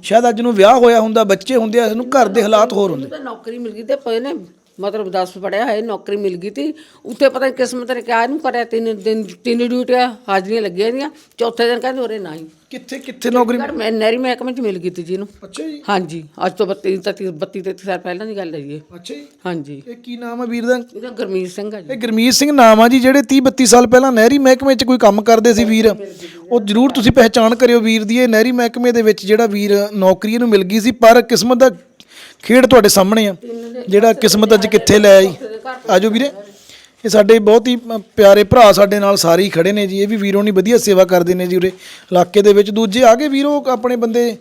ਸ਼ਾਇਦ ਅੱਜ ਨੂੰ ਵਿਆਹ ਹੋਇਆ ਹੁੰਦਾ, ਬੱਚੇ ਹੁੰਦੇ ਆ, ਇਹਨੂੰ ਘਰ ਦੇ ਹਾਲਾਤ ਹੋਰ ਹੁੰਦੇ। ਨੌਕਰੀ ਮਿਲ ਗਈ ਤੇ ਪਏ ਨੇ ਮਤਲਬ 10 ਪੜਿਆ ਹੈ ਨੌਕਰੀ ਮਿਲ ਗਈ ਤੀ। ਉੱਥੇ ਪਤਾ ਨਹੀਂ ਕਿਸਮਤ ਨੇ ਕਿਆ ਇਹਨੂੰ ਕਰਿਆ ਤਿੰਨ ਦਿਨ ਤਿੰਨ ਡਿਊਟੀਆਂ ਹਾਜ਼ਰੀਆਂ ਲੱਗੀਆਂ ਦੀਆਂ ਚੌਥੇ ਦਿਨ ਕਹਿੰਦੇ ਉਰੇ ਨਹੀਂ। ਕਿੱਥੇ ਕਿੱਥੇ ਨੌਕਰੀ ਮੈਂ ਨਹਿਰੀ ਮਹਿਕਮੇ ਚ ਮਿਲ ਗਈ ਤੀ ਜੀ ਨੂੰ ਅੱਛਾ ਜੀ। ਹਾਂਜੀ ਅੱਜ ਤੋਂ 32 32 32 33 ਸਾਲ ਪਹਿਲਾਂ ਦੀ ਗੱਲ ਹੈ ਜੀ ਇਹ। ਅੱਛਾ ਜੀ। ਹਾਂਜੀ। ਇਹ ਕੀ ਨਾਮ ਹੈ ਵੀਰ ਦਾ? ਇਹਦਾ ਗੁਰਮੀਤ ਸਿੰਘ ਆ ਜੀ। ਇਹ ਗੁਰਮੀਤ ਸਿੰਘ ਨਾਮ ਆ ਜੀ ਜਿਹੜੇ 30 32 ਸਾਲ ਪਹਿਲਾਂ ਨਹਿਰੀ ਮਹਿਕਮੇ 'ਚ ਕੋਈ ਕੰਮ ਕਰਦੇ ਸੀ ਵੀਰ। ਉਹ ਜਰੂਰ ਤੁਸੀਂ ਪਹਿਚਾਣ ਕਰਿਓ ਵੀਰ ਦੀ ਇਹ ਨਹਿਰੀ ਮਹਿਕਮੇ ਦੇ ਵਿੱਚ ਜਿਹੜਾ ਵੀਰ ਨੌਕਰੀ ਨੂੰ ਮਿਲ ਗਈ ਸੀ ਪਰ ਕਿਸਮਤ ਦਾ ਖੇਡ ਤੁਹਾਡੇ ਸਾਹਮਣੇ ਆ। ਜਿਹੜਾ ਕਿਸਮਤ ਅੱਜ ਕਿੱਥੇ ਲੈ ਆਈ। ਆਜੋ ਵੀਰੇ। ਇਹ ਸਾਡੇ ਬਹੁਤ ਹੀ ਪਿਆਰੇ ਭਰਾ ਸਾਡੇ ਨਾਲ ਸਾਰੇ ਹੀ ਖੜੇ ਨੇ ਜੀ। ਇਹ ਵੀ ਵੀਰੋਂ ਨਹੀਂ ਵਧੀਆ ਸੇਵਾ ਕਰਦੇ ਨੇ ਜੀ ਉਰੇ। ਇਲਾਕੇ ਦੇ ਵਿੱਚ ਦੂਜੇ ਆ ਗਏ ਵੀਰੋ, ਆਪਣੇ ਬੰਦੇ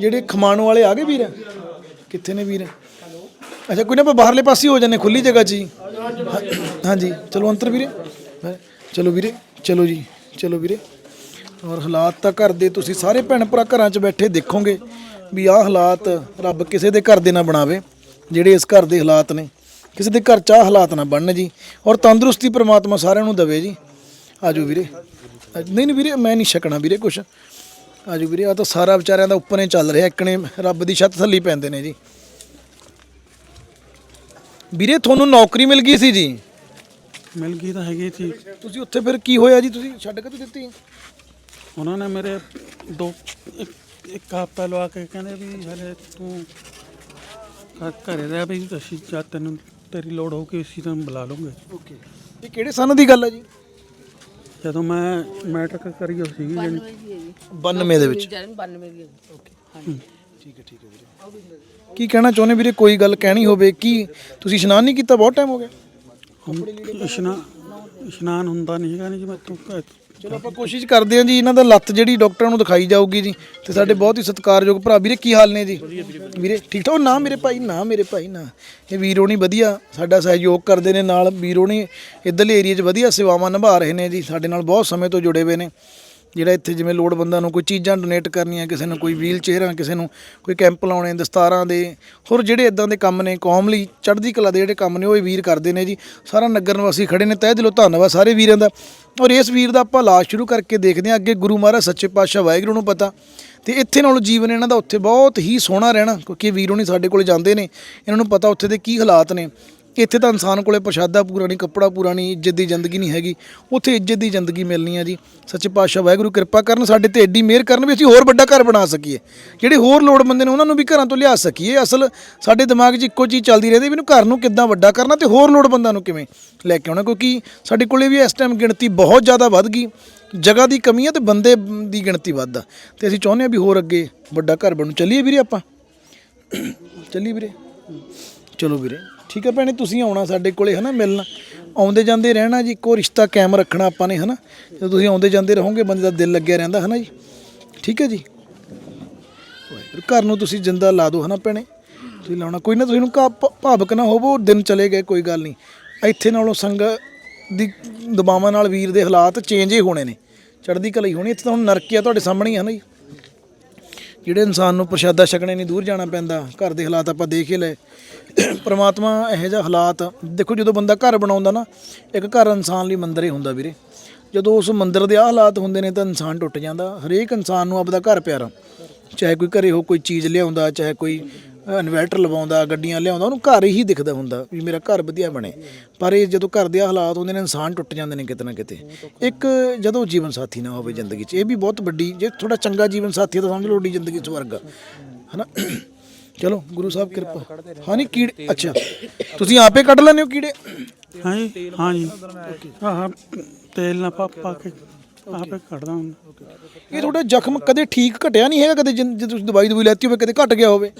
ਜਿਹੜੇ ਖਮਾਣੋ ਵਾਲੇ ਆ ਗਏ ਵੀਰ। ਕਿੱਥੇ ਨੇ ਵੀਰ? ਅੱਛਾ, ਕੋਈ ਨਾ ਆਪਾਂ ਬਾਹਰਲੇ ਪਾਸੇ ਹੋ ਜਾਂਦੇ, ਖੁੱਲੀ ਜਗ੍ਹਾ 'ਚ ਜੀ। ਹਾਂ- ਹਾਂਜੀ, ਚਲੋ ਅੰਤਰ ਵੀਰੇ। ਚਲੋ ਵੀਰੇ, ਚਲੋ ਜੀ, ਚਲੋ ਵੀਰੇ। ਔਰ ਹਾਲਾਤ ਤਾਂ ਘਰ ਦੇ ਤੁਸੀਂ ਸਾਰੇ ਭੈਣ ਭਰਾ ਘਰਾਂ 'ਚ ਬੈਠੇ ਦੇਖੋਗੇ। ਵੀ ਆਹ ਹਾਲਾਤ ਰੱਬ ਕਿਸੇ ਦੇ ਘਰ ਦੇ ਨਾ ਬਣਾਵੇ ਜਿਹੜੇ ਇਸ ਘਰ ਦੇ ਹਾਲਾਤ ਨੇ। ਕਿਸੇ ਦੇ ਘਰ 'ਚ ਆਹ ਹਾਲਾਤ ਨਾ ਬਣਨ ਜੀ ਔਰ ਤੰਦਰੁਸਤੀ ਪ੍ਰਮਾਤਮਾ ਸਾਰਿਆਂ ਨੂੰ ਦੇਵੇ ਜੀ। ਆਜੋ ਵੀਰੇ। ਨਹੀਂ ਨਹੀਂ ਵੀਰੇ ਮੈਂ ਨਹੀਂ ਛਕਣਾ ਵੀਰੇ ਕੁਛ। ਆਜੋ ਵੀਰੇ ਆ ਤਾਂ ਸਾਰਾ ਵਿਚਾਰਿਆਂ ਦਾ ਉੱਪਰੇ ਚੱਲ ਰਿਹਾ ਇੱਕਣੇ ਰੱਬ ਦੀ ਛੱਤ ਥੱਲੇ ਪੈਂਦੇ ਨੇ ਜੀ। ਵੀਰੇ ਤੁਹਾਨੂੰ ਨੌਕਰੀ ਮਿਲ ਗਈ ਸੀ ਜੀ? ਮਿਲ ਗਈ ਤਾਂ ਹੈਗੀ ਸੀ। ਤੁਸੀਂ ਉੱਥੇ ਫਿਰ ਕੀ ਹੋਇਆ ਜੀ? ਤੁਸੀਂ ਛੱਡ ਕੇ ਦਿੱਤੀ। ਉਹਨਾਂ ਨੇ ਮੇਰੇ ਦੋ ਇੱਕ ਹਫ਼ਤਾ ਲਵਾ ਕੇ ਕਹਿੰਦੇ ਵੀ ਹਲੇ ਤੂੰ ਘ- ਘਰੇ ਰਹਿ ਵੀ ਅਸੀਂ ਜਦ ਤੈਨੂੰ ਤੇਰੀ ਲੋੜ ਹੋਊਗੀ ਅਸੀਂ ਤੈਨੂੰ ਬੁਲਾ ਲਵਾਂਗੇ ਓਕੇ। ਇਹ ਕਿਹੜੇ ਸਨ ਦੀ ਗੱਲ ਹੈ ਜੀ? ਜਦੋਂ ਮੈਂ ਮੈਟ੍ਰਿਕ ਕਰੀ ਹੋਈ ਸੀਗੀ ਜਾਣੀ 92 ਦੇ ਵਿੱਚ? ਜਨਮ 92 ਦੀ ਹੈ ਜੀ। ਠੀਕ ਹੈ ਠੀਕ ਹੈ ਵੀਰੇ। ਕੀ ਕਹਿਣਾ ਚਾਹੁੰਦੇ ਵੀਰੇ? ਕੋਈ ਗੱਲ ਕਹਿਣੀ ਹੋਵੇ ਕੀ ਤੁਸੀਂ ਇਸ਼ਨਾਨ ਨਹੀਂ ਕੀਤਾ? ਬਹੁਤ ਟਾਈਮ ਹੋ ਗਿਆ। ਹੁਣ ਇਸ਼ਨਾ ਇਸ਼ਨਾਨ ਹੁੰਦਾ ਨਹੀਂ ਹੈਗਾ ਨਹੀਂ ਜੀ ਮੈਂ ਤੂੰ ਚਲੋ ਆਪਾਂ ਕੋਸ਼ਿਸ਼ ਕਰਦੇ ਹਾਂ ਜੀ ਇਹਨਾਂ ਦਾ ਲੱਤ ਜਿਹੜੀ ਡਾਕਟਰਾਂ ਨੂੰ ਦਿਖਾਈ ਜਾਊਗੀ ਜੀ ਤੇ ਸਾਡੇ ਬਹੁਤ ਹੀ ਸਤਿਕਾਰਯੋਗ ਭਰਾ। ਵੀਰੇ ਕੀ ਹਾਲ ਨੇ ਜੀ? ਵੀਰੇ ਠੀਕ ਠਾਕ? ਨਾ ਮੇਰੇ ਭਾਈ ਨਾ ਮੇਰੇ ਭਾਈ ਨਾ। ਇਹ ਵੀਰੋ ਨਹੀਂ ਵਧੀਆ ਸਾਡਾ ਸਹਿਯੋਗ ਕਰਦੇ ਨੇ ਨਾਲ। ਵੀਰੋ ਨਹੀਂ ਇੱਧਰਲੇ ਏਰੀਆ 'ਚ ਵਧੀਆ ਸੇਵਾਵਾਂ ਨਿਭਾ ਰਹੇ ਨੇ ਜੀ ਸਾਡੇ ਨਾਲ ਬਹੁਤ ਸਮੇਂ ਤੋਂ ਜੁੜੇ ਹੋਏ ਨੇ। ਜਿਹੜਾ ਇੱਥੇ ਜਿਵੇਂ ਲੋੜਵੰਦਾਂ ਨੂੰ ਕੋਈ ਚੀਜ਼ਾਂ ਡੋਨੇਟ ਕਰਨੀਆਂ, ਕਿਸੇ ਨੂੰ ਕੋਈ ਵੀਲ ਚੇਅਰਾਂ ਕਿਸੇ ਨੂੰ ਕੋਈ ਕੈਂਪ ਲਾਉਣੇ ਦਸਤਾਰਾਂ ਦੇ, ਹੋਰ ਜਿਹੜੇ ਇਦਾਂ ਦੇ ਕੰਮ ਨੇ, ਕੌਮ ਲਈ ਚੜ੍ਹਦੀ ਕਲਾ ਦੇ ਜਿਹੜੇ ਕੰਮ ਨੇ, ਉਹ ਇਹ ਵੀਰ ਕਰਦੇ ਨੇ ਜੀ। ਸਾਰਾ ਨਗਰ ਨਿਵਾਸੀ ਖੜੇ ਨੇ, ਤਹਿ ਦਿਲੋਂ ਧੰਨਵਾਦ ਸਾਰੇ ਵੀਰਾਂ ਦਾ। ਔਰ ਇਸ ਵੀਰ ਦਾ ਆਪਾਂ ਲਾਸ਼ ਸ਼ੁਰੂ ਕਰਕੇ ਦੇਖਦੇ ਹਾਂ, ਅੱਗੇ ਗੁਰੂ ਮਹਾਰਾਜ, ਸੱਚੇ ਪਾਤਸ਼ਾਹ, ਵਾਹਿਗੁਰੂ ਨੂੰ ਪਤਾ। ਤੇ ਇੱਥੇ ਨਾਲੋਂ ਜੀਵਨ ਇਹਨਾਂ ਦਾ ਉੱਥੇ ਬਹੁਤ ਹੀ ਸੋਹਣਾ ਰਹਿਣਾ, ਕਿਉਂਕਿ ਇਹ ਵੀਰੋ ਨਹੀਂ ਸਾਡੇ ਕੋਲ ਜਾਂਦੇ ਨੇ, ਇਹਨਾਂ ਨੂੰ ਪਤਾ ਉੱਥੇ ਦੇ ਕੀ ਹਾਲਾਤ ਨੇ। ਇੱਥੇ ਤਾਂ ਇਨਸਾਨ ਕੋਲੇ ਪ੍ਰਸ਼ਾਦਾ ਪੂਰਾ ਨਹੀਂ, ਕੱਪੜਾ ਪੂਰਾ ਨਹੀਂ, ਇੱਜ਼ਤ ਦੀ ਜ਼ਿੰਦਗੀ ਨਹੀਂ ਹੈਗੀ। ਉੱਥੇ ਇੱਜ਼ਤ ਦੀ ਜ਼ਿੰਦਗੀ ਮਿਲਣੀ ਆ ਜੀ। ਸੱਚੇ ਪਾਤਸ਼ਾਹ ਵਾਹਿਗੁਰੂ ਕਿਰਪਾ ਕਰਨ, ਸਾਡੇ ਤੇ ਐਡੀ ਮਿਹਰ ਕਰਨ ਵੀ ਅਸੀਂ ਹੋਰ ਵੱਡਾ ਘਰ ਬਣਾ ਸਕੀਏ। ਜਿਹੜੇ ਹੋਰ ਲੋੜਵੰਦ ਨੇ, ਉਹਨਾਂ ਨੂੰ ਵੀ ਘਰਾਂ ਤੋਂ ਲਿਆ ਸਕੀਏ। ਅਸਲ ਸਾਡੇ ਦਿਮਾਗ 'ਚ ਇੱਕੋ ਚੀਜ਼ ਚੱਲਦੀ ਰਹਿੰਦੀ ਵੀ ਇਹਨੂੰ ਘਰ ਨੂੰ ਕਿੱਦਾਂ ਵੱਡਾ ਕਰਨਾ ਤੇ ਹੋਰ ਲੋੜਵੰਦਾਂ ਨੂੰ ਕਿਵੇਂ ਲੈ ਕੇ ਆਉਣਾ, ਕਿਉਂਕਿ ਸਾਡੇ ਕੋਲੇ ਵੀ ਇਸ ਟਾਈਮ ਗਿਣਤੀ ਬਹੁਤ ਜ਼ਿਆਦਾ ਵੱਧ ਗਈ। ਜਗ੍ਹਾ ਦੀ ਕਮੀ ਹੈ ਤੇ ਬੰਦੇ ਦੀ ਗਿਣਤੀ ਵੱਧ ਆ ਤੇ ਅਸੀਂ ਚਾਹੁੰਦੇ ਹਾਂ ਵੀ ਹੋਰ ਅੱਗੇ ਵੱਡਾ ਘਰ ਬਣੂ। ਚੱਲੀਏ ਵੀਰੇ ਆਪਾਂ। ਚੱਲੀਏ ਵੀਰੇ। ਚਲੋ ਵੀਰੇ, ਠੀਕ ਹੈ ਭੈਣੇ, ਤੁਸੀਂ ਆਉਣਾ ਸਾਡੇ ਕੋਲੇ, ਹਨਾ, ਮਿਲਣਾ। ਆਉਂਦੇ ਜਾਂਦੇ ਰਹਿਣਾ ਜੀ, ਇੱਕੋ ਰਿਸ਼ਤਾ ਕਾਇਮ ਰੱਖਣਾ ਆਪਾਂ ਨੇ, ਹਨਾ। ਜਦੋਂ ਤੁਸੀਂ ਆਉਂਦੇ ਜਾਂਦੇ ਰਹੋਗੇ, ਬੰਦੇ ਦਾ ਦਿਲ ਲੱਗਿਆ ਰਹਿੰਦਾ, ਹਨਾ ਜੀ। ਠੀਕ ਹੈ ਜੀ। ਘਰ ਨੂੰ ਤੁਸੀਂ ਜਿੰਦਾ ਲਾ ਦਿਓ, ਹਨਾ ਭੈਣੇ। ਤੁਸੀਂ ਲਾਉਣਾ, ਕੋਈ ਨਾ ਤੁਸੀਂ ਨੂੰ ਕਾ- ਭਾਵਕ ਨਾ ਹੋਵੋ, ਦਿਨ ਚਲੇ ਗਏ, ਕੋਈ ਗੱਲ ਨਹੀਂ। ਇੱਥੇ ਨਾਲੋਂ ਸੰਗ ਦੀ ਦਬਾਵਾਂ ਨਾਲ ਵੀਰ ਦੇ ਹਾਲਾਤ ਚੇਂਜ ਹੀ ਹੋਣੇ ਨੇ। ਚੜ੍ਹਦੀ ਕਲਾ ਹੀ ਹੋਣੀ, ਇੱਥੇ ਤਾਂ ਹੁਣ ਨਰਕ ਹੀ ਆ ਤੁਹਾਡੇ ਸਾਹਮਣੇ ਹੀ ਹੈ ਨਾ ਜੀ। ਜਿਹੜੇ ਇਨਸਾਨ ਨੂੰ ਪ੍ਰਸ਼ਾਦਾ ਛਕਣੇ ਨਹੀਂ, ਦੂਰ ਜਾਣਾ ਪੈਂਦਾ, ਘਰ ਦੇ ਹਾਲਾਤ ਆਪਾਂ ਦੇਖ ਹੀ ਲਏ। ਪ੍ਰਮਾਤਮਾ ਇਹੋ ਜਿਹਾ ਹਾਲਾਤ, ਦੇਖੋ ਜਦੋਂ ਬੰਦਾ ਘਰ ਬਣਾਉਂਦਾ ਨਾ, ਇੱਕ ਘਰ ਇਨਸਾਨ ਲਈ ਮੰਦਰ ਹੀ ਹੁੰਦਾ ਵੀਰੇ। ਜਦੋਂ ਉਸ ਮੰਦਰ ਦੇ ਆਹ ਹਾਲਾਤ ਹੁੰਦੇ ਨੇ ਤਾਂ ਇਨਸਾਨ ਟੁੱਟ ਜਾਂਦਾ। ਹਰੇਕ ਇਨਸਾਨ ਨੂੰ ਆਪਦਾ ਘਰ ਪਿਆਰਾ। ਚਾਹੇ ਕੋਈ ਘਰੇ ਹੋ, ਕੋਈ ਚੀਜ਼ ਲਿਆਉਂਦਾ, ਚਾਹੇ ਕੋਈ ਇਨਵਰਟਰ ਲਵਾਉਂਦਾ, ਗੱਡੀਆਂ ਲਿਆਉਂਦਾ, ਉਹਨੂੰ ਘਰ ਹੀ ਦਿਖਦਾ ਹੁੰਦਾ ਵੀ ਮੇਰਾ ਘਰ ਵਧੀਆ ਬਣੇ। ਪਰ ਇਹ ਜਦੋਂ ਘਰ ਦੇ ਹਾਲਾਤ ਹੁੰਦੇ ਨੇ, ਇਨਸਾਨ ਟੁੱਟ ਜਾਂਦੇ ਨੇ ਕਿਤੇ ਨਾ ਕਿਤੇ। ਇੱਕ ਜਦੋਂ ਜੀਵਨ ਸਾਥੀ ਨਾ ਹੋਵੇ ਜ਼ਿੰਦਗੀ 'ਚ, ਇਹ ਵੀ ਬਹੁਤ ਵੱਡੀ, ਜੇ ਥੋੜਾ ਚੰਗਾ ਜੀਵਨ ਸਾਥੀ ਤਾਂ ਸਮਝ ਲਓ ਤੁਹਾਡੀ ਜ਼ਿੰਦਗੀ 'ਚ ਸਵਰਗ ਆ। ਹਨਾ? ਚਲੋ, ਗੁਰੂ ਸਾਹਿਬ ਕਿਰਪਾ। ਹਾਂ ਨਹੀਂ ਕੀੜੇ ਅੱਛਾ। ਤੁਸੀਂ ਆਪੇ ਕੱਢ ਲੈਂਦੇ ਹੋ ਕੀੜੇ? ਹਾਂ ਜੀ ਹਾਂ ਹਾਂ। ਤੇਲ ਨਾ ਪਾ ਪਾ ਕੇ। ਆਪੇ ਕੱਢਦਾ ਹੁੰਦਾ। ਇਹ ਤੁਹਾਡਾ ਜ਼ਖਮ ਕਦੇ ਠੀਕ ਘਟਿਆ ਨਹੀਂ ਹੈਗਾ? ਕਦੇ ਜਿਨ- ਜੇ ਤੁਸੀਂ ਦਵਾਈ ਦਵਾਈ ਲੈਤੀ ਹੋਵੇ ਕਦੇ ਘਟ ਗਿਆ ਹੋਵੇ?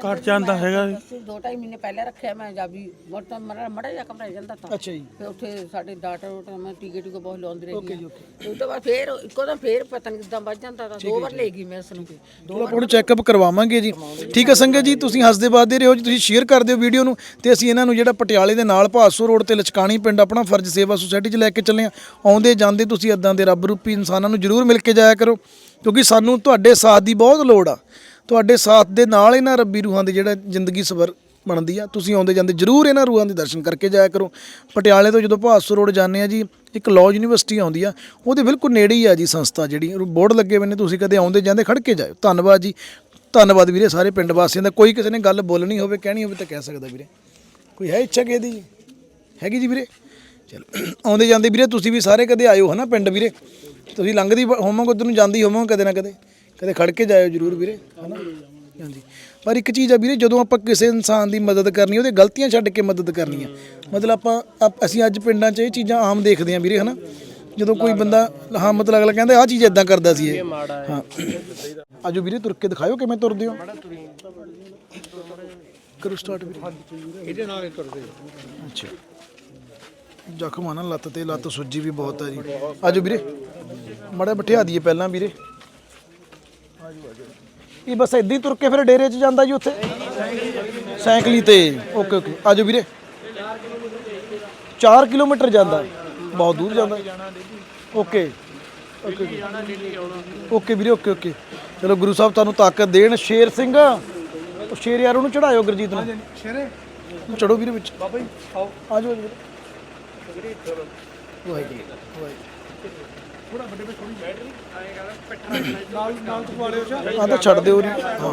ਕੱਟ ਜਾਂਦਾ ਹੈਗਾ ਜੀ। ਦੋ ਢਾਈ ਮਹੀਨੇ ਪਹਿਲਾਂ ਰੱਖਿਆ ਮੈਂ ਜਾਬੀ ਮਰਤਾ ਮੜਾ ਮੜਾ ਜਾ ਕਮਰਾ ਜਾਂਦਾ ਤਾਂ। ਅੱਛਾ ਜੀ। ਫਿਰ ਉੱਥੇ ਸਾਡੇ ਡਾਕਟਰ ਡਾਕਟਰ ਮੈਂ ਟੀਕੇ ਟੂਕੇ ਬਹੁਤ ਲਾਉਂਦੇ ਰਹੀ ਹਾਂ। ਉਸ ਤੋਂ ਬਾਅਦ ਫਿਰ ਇੱਕੋ ਦਮ ਫਿਰ ਪਤਾ ਨਹੀਂ ਕਿਦਾਂ ਵੱਜ ਜਾਂਦਾ ਤਾਂ ਦੋ ਵਾਰ ਲੈ ਗਈ ਮੈਂ ਉਸ ਨੂੰ ਚਲੋ ਆਪਾਂ ਹੁਣ ਚੈੱਕਅਪ ਕਰਵਾਵਾਂਗੇ ਜੀ। ਠੀਕ ਹੈ ਸੰਗਤ ਜੀ ਤੁਸੀਂ ਹੱਸਦੇ ਬਾਦੇ ਰਹੋ ਜੀ ਤੁਸੀਂ ਸ਼ੇਅਰ ਕਰ ਦਿਓ ਵੀਡੀਓ ਨੂੰ ਤੇ ਅਸੀਂ ਇਹਨਾਂ ਨੂੰ ਜਿਹੜਾ ਪਟਿਆਲੇ ਦੇ ਨਾਲ ਭਾਸੋ ਰੋਡ ਤੇ ਲਚਕਾਣੀ ਪਿੰਡ ਆਪਣਾ ਫਰਜ਼ ਸੇਵਾ ਸੁਸਾਇਟੀ 'ਚ ਲੈ ਕੇ ਚੱਲੇ ਆ ਆਉਂਦੇ ਜਾਂਦੇ ਤੁਸੀਂ ਇਦਾਂ ਦੇ ਰੱਬ ਰੱਬ ਰੂਪੀ ਇਨਸਾਨਾਂ ਨੂੰ ਜਰੂਰ ਮਿਲ ਕੇ ਜਾਇਆ ਕਰੋ, ਕਿਉਂਕਿ ਸਾਨੂੰ ਤੁਹਾਡੇ ਸਾਥ ਦੀ ਬਹੁਤ ਲੋੜ ਆ। ਤੁਹਾਡੇ ਸਾਥ ਦੇ ਨਾਲ ਇਹਨਾਂ ਰੱਬੀ ਰੂਹਾਂ ਦੀ ਜਿਹੜਾ ਜ਼ਿੰਦਗੀ ਸਬਰ ਬਣਦੀ ਆ, ਤੁਸੀਂ ਆਉਂਦੇ ਜਾਂਦੇ ਜਰੂਰ ਇਹਨਾਂ ਰੂਹਾਂ ਦੇ ਦਰਸ਼ਨ ਕਰਕੇ ਜਾਇਆ ਕਰੋ। ਪਟਿਆਲੇ ਤੋਂ ਜਦੋਂ ਭਾਸੋ ਰੋਡ ਜਾਂਦੇ ਆ ਜੀ, ਇੱਕ ਲਾਅ ਯੂਨੀਵਰਸਿਟੀ ਆਉਂਦੀ ਆ, ਉਹਦੇ ਬਿਲਕੁਲ ਨੇੜੇ ਹੀ ਆ ਜੀ ਸੰਸਥਾ ਜਿਹੜੀ ਬੋਰਡ ਲੱਗੇ ਹੋਏ ਨੇ, ਤੁਸੀਂ ਕਦੇ ਆਉਂਦੇ ਜਾਂਦੇ ਖੜ ਕੇ ਜਾਇਓ। ਧੰਨਵਾਦ ਜੀ, ਧੰਨਵਾਦ ਵੀਰੇ ਸਾਰੇ ਪਿੰਡ ਵਾਸੀਆਂ ਦਾ, ਕੋਈ ਕਿਸੇ ਨੇ ਗੱਲ ਬੋਲਣੀ ਹੋਵੇ, ਕਹਿਣੀ ਹੋਵੇ ਤਾਂ ਕਹਿ ਸਕਦਾ ਵੀਰੇ। ਕੋਈ ਹੈ ਇੱਛਾ ਕਿਸੇ ਦੀ ਹੈਗੀ ਜੀ ਵੀਰੇ? ਚਲੋ। ਆਉਂਦੇ ਜਾਂਦੇ ਵੀਰੇ ਤੁਸੀਂ ਵੀ ਸਾਰੇ ਕਦੇ ਆਇਓ ਹਨਾ ਪਿੰਡ ਵੀਰੇ? ਤੁਸੀਂ ਲੰਘਦੀ ਹੋਵੋਗੇ ਉਧਰ ਨੂੰ ਜਾਂਦੀ ਹੋਵੋਗੇ ਕਦੇ ਨਾ ਕਦੇ? ਕਦੇ ਖੜ ਕੇ ਜਾਇਓ ਜਰੂਰ ਵੀਰੇ ਹਨਾ? ਹਾਂਜੀ। ਪਰ ਇੱਕ ਚੀਜ਼ ਆ ਵੀਰੇ ਜਦੋਂ ਆਪਾਂ ਕਿਸੇ ਇਨਸਾਨ ਦੀ ਮਦਦ ਕਰਨੀ ਉਹਦੇ ਗਲਤੀਆਂ ਛੱਡ ਕੇ ਮਦਦ ਕਰਨੀ ਆ ਮਤਲਬ ਆਪਾਂ ਅਸੀਂ ਅੱਜ ਪਿੰਡਾਂ 'ਚ ਇਹ ਚੀਜ਼ਾਂ ਆਮ ਦੇਖਦੇ ਆ ਵੀਰੇ ਹਨਾ? ਜਦੋਂ ਕੋਈ ਬੰਦਾ ਹਾਂ ਮਤਲਬ ਅਗਲਾ ਕਹਿੰਦਾ ਆਹ ਚੀਜ਼ ਇਦਾਂ ਕਰਦਾ ਸੀ ਇਹ। ਹਾਂ। ਆਜੋ ਵੀਰੇ ਤੁਰ ਕੇ ਦਿਖਾਇਓ ਕਿਵੇਂ ਤੁਰਦੇ ਹੋ। ਕਰੋ ਸਟਾਰਟ ਵੀਰੇ। ਇਹਦੇ ਨਾਲ ਹੀ ਤੁਰਦੇ ਅੱਛਾ। ਜ਼ਖਮ ਆ ਨਾ ਲੱਤ ਤੇ ਲੱਤ ਸੁੱਜੀ ਵੀ ਬਹੁਤ ਆ ਜੀ। ਆਜੋ ਵੀਰੇ ਮੜਾ ਬਿਠਾ ਦਈਏ ਪਹਿਲਾਂ ਵੀਰੇ। ਆਜੋ ਆਜੋ ਇਹ ਬਸ ਹੀ ਤੁਰ ਕੇ ਫਿਰ ਡੇਰੇ 'ਚ ਜਾਂਦਾ ਜੀ ਉੱਥੇ। ਸਾਈਕਲੀ ਤੇ। Okay okay. ਆਜੋ ਵੀਰੇ। 4 ਕਿਲੋਮੀਟਰ ਜਾਂਦਾ। ਬਹੁਤ ਦੂਰ ਜਾਂਦਾ। ਓਕੇ। Okay okay. ਵੀਰੇ ਓਕੇ ਓਕੇ। ਚਲੋ ਗੁਰੂ ਸਾਹਿਬ ਤੁਹਾਨੂੰ ਤਾਕਤ ਦੇਣ। ਸ਼ੇਰ ਸਿੰਘ ਸ਼ੇਰ ਯਾਰ ਉਹਨੂੰ ਚੜਾਇਓ ਗੁਰਜੀਤ ਨੂੰ। ਸ਼ੇਰੇ? ਚੜੋ ਵੀਰੇ ਵਿੱਚ। ਬਾਬਾ ਜੀ ਆਓ। ਆਜੋ ਵੀਰੇ ਆ ਤਾਂ ਛੱਡ ਦਿਓ ਰੀ ਹਾਂ।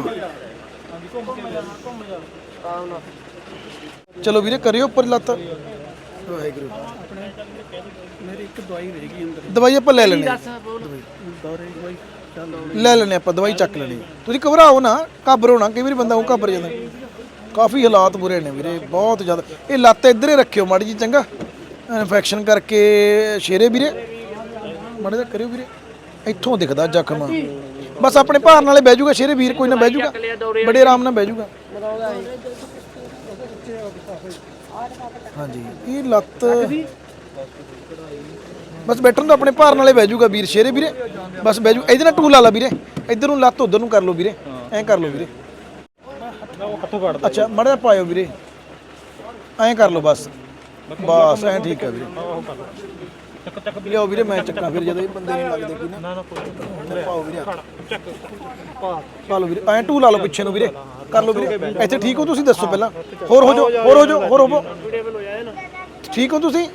ਚਲੋ ਵੀਰੇ, ਕਰਿਓ ਉੱਪਰ ਲੱਤ। ਵਾਹਿਗੁਰੂ ਮੇਰੀ ਇੱਕ ਦਵਾਈ ਰਹਿ ਗਈ ਅੰਦਰ ਦਵਾਈ ਆਪਾਂ ਲੈ ਲੈਣੀ ਦੌਰੇ ਦਵਾਈ ਚੱਲ ਲੈ ਲੈਣੇ ਆਪਾਂ, ਦਵਾਈ ਚੱਕ ਲੈਣੀ ਤੁਸੀਂ ਘਬਰਾਓ ਨਾ, ਘਬਰੋ ਨਾ, ਕਈ ਵਾਰੀ ਬੰਦਾ ਉਹ ਘਬਰ ਜਾਂਦਾ। ਕਾਫੀ ਹਾਲਾਤ ਬੁਰੇ ਨੇ ਵੀਰੇ, ਬਹੁਤ ਜ਼ਿਆਦਾ। ਇਹ ਲੱਤ ਇੱਧਰ ਹੀ ਰੱਖਿਓ ਮਾੜੀ ਜੀ ਚੰਗਾ। ਇਨਫੈਕਸ਼ਨ ਕਰਕੇ ਸ਼ੇਰੇ ਵੀਰੇ। ਮਾੜੇ ਜਿਹਾ ਕਰਿਓ ਵੀਰੇ। ਇੱਥੋਂ ਦਿਖਦਾ ਜ਼ਖਮ। ਬਸ ਆਪਣੇ ਭਾਰ ਨਾਲੇ ਬਹਿ ਜਾਊਗਾ ਸ਼ੇਰੇ ਵੀਰ ਕੋਈ ਨਾ ਬਹਿ ਜਾਊਗਾ ਬੜੇ ਆਰਾਮ ਨਾਲ ਬਹਿ ਜਾਊਗਾ ਹਾਂਜੀ ਇਹ ਲੱਤ ਬਸ ਬੈਠਣ ਤੋਂ ਆਪਣੇ ਭਾਰ ਨਾਲੇ ਬਹਿ ਜਾਊਗਾ ਵੀਰ ਸ਼ੇਰੇ ਵੀਰੇ। ਬਸ ਬਹਿ ਜਾਊ ਇਹਦੇ ਨਾਲ ਟੂਲ ਲਾ ਲਾ ਵੀਰੇ। ਇੱਧਰ ਨੂੰ ਲੱਤ ਉਧਰ ਨੂੰ ਕਰ ਲਓ ਵੀਰੇ। ਐਂ ਕਰ ਲਓ ਵੀਰੇ। ਅੱਛਾ ਮੜਾ ਪਾਇਓ ਵੀਰੇ। ਐਂ ਕਰ ਲਓ ਬਸ। ਬਸ ਐਂ ਠੀਕ ਹੈ ਵੀਰੇ। ਲਿਆਓ ਵੀਰੇ ਮੈਂ ਚੱਕਾਂ ਫਿਰ ਜਦੋਂ ਇਹ ਬੰਦੇ ਨਹੀਂ ਲੱਗਦੇ ਕੀ ਨਾ। ਨਾ ਨਾ ਪਾਓ ਵੀਰੇ। ਚੱਕ। ਪਾ। ਲਓ ਵੀਰੇ ਐਂ ਟੂਲ ਲਾ ਲਓ ਪਿੱਛੇ ਨੂੰ ਵੀਰੇ। ਕਰ ਲਓ ਵੀਰੇ। ਇੱਥੇ ਠੀਕ ਹੋ ਤੁਸੀਂ? ਦੱਸੋ ਪਹਿਲਾਂ। ਹੋਰ ਹੋ ਜਾਓ ਹੋਰ ਹੋ ਜਾਓ ਹੋਰ ਹੋਵੋ ਠੀਕ ਹੋ ਤੁਸੀਂ?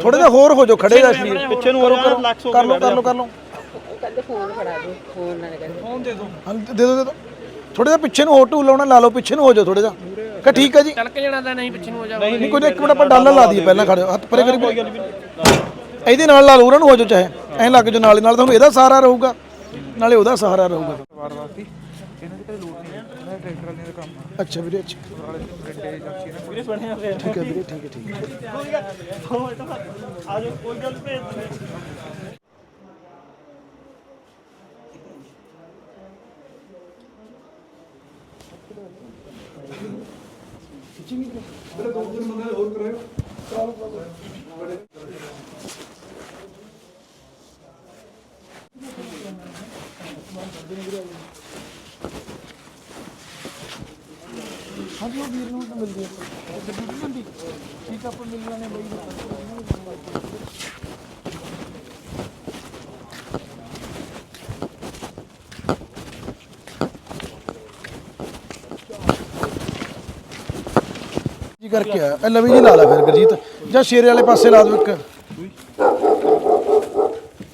ਥੋੜੇ ਜਿਹਾ ਹੋਰ ਹੋ ਜਾਓ ਖੜੇ ਦਾ ਸਰੀਰ। ਪਿੱਛੇ ਨੂੰ ਕਰੋ। ਕਰੋ ਕਰ ਲਓ ਕਰ ਲਓ ਕਰ ਲਓ। ਕਹਿੰਦੇ ਫੋਨ ਫੜਾ ਦੇ ਫੋਨ ਨਾਲ ਕਹਿੰਦੇ ਹਾਂ ਦੇ ਦਿਓ ਦੇ ਦਿਓ। ਥੋੜੇ ਜਿਹਾ ਪਿੱਛੇ ਨੂੰ ਹੋਰ ਟੂਲ ਲਾਉਣਾ ਲਾ ਲਓ ਪਿੱਛੇ ਨੂੰ ਹੋ ਜਾਓ ਥੋੜੇ ਜਿਹਾ। ਕਾ ਠੀਕ ਹੈ ਜੀ? ਚੱਲ ਕੇ ਜਾਣਾ ਤਾਂ ਨਹੀਂ ਪਿੱਛੇ ਨੂੰ ਹੋ ਜਾ ਨਹੀਂ ਕੋਈ ਨਾ, ਇੱਕ ਮਿੰਟ ਆਪਾਂ ਡਾਲਰ ਲਾ ਦਈਏ ਪਹਿਲਾਂ ਖੜੇ ਹੱਥ ਪਰੇ ਕਰੀ ਇਹਦੇ ਨਾਲ ਲਾ ਲਓ ਉਹਨਾਂ ਨੂੰ ਹੋ ਜਾਓ ਚਾਹੇ। ਐਂ ਲੱਗ ਜਾਓ ਨਾਲ ਨਾਲ ਤੁਹਾਨੂੰ ਇਹਦਾ ਸਹਾਰਾ ਰਹੂਗਾ। ਨਾਲੇ ਉਹਦਾ ਸਹਾਰਾ ਰਹੂਗਾ। ਅੱਛਾ ਵੀਰੇ ਅੱਛਾ। ਠੀਕ ਹੈ ਵੀਰੇ ਠੀਕ ਹੈ ਠੀਕ ਹੈ। ਹਾਂਜੀ ਉਹ ਵੀਰ ਨੂੰ ਤਾਂ ਮਿਲਦੀ ਹੈ ਉਹ ਗੱਡੀ ਨਹੀਂ ਹੁੰਦੀ। ਠੀਕ ਆਪਾਂ ਮਿਲ ਲਾਂਗੇ ਬਾਈ। ਜੀ ਕਰਕੇ ਆ ਇਹ ਲਵੀ ਜੀ ਲਾ ਲਾ ਫਿਰ ਗੁਰਜੀਤ। ਜਾਂ ਸ਼ੇਰੇ ਵਾਲੇ ਪਾਸੇ ਲਾ ਦਿਓ ਇੱਕ।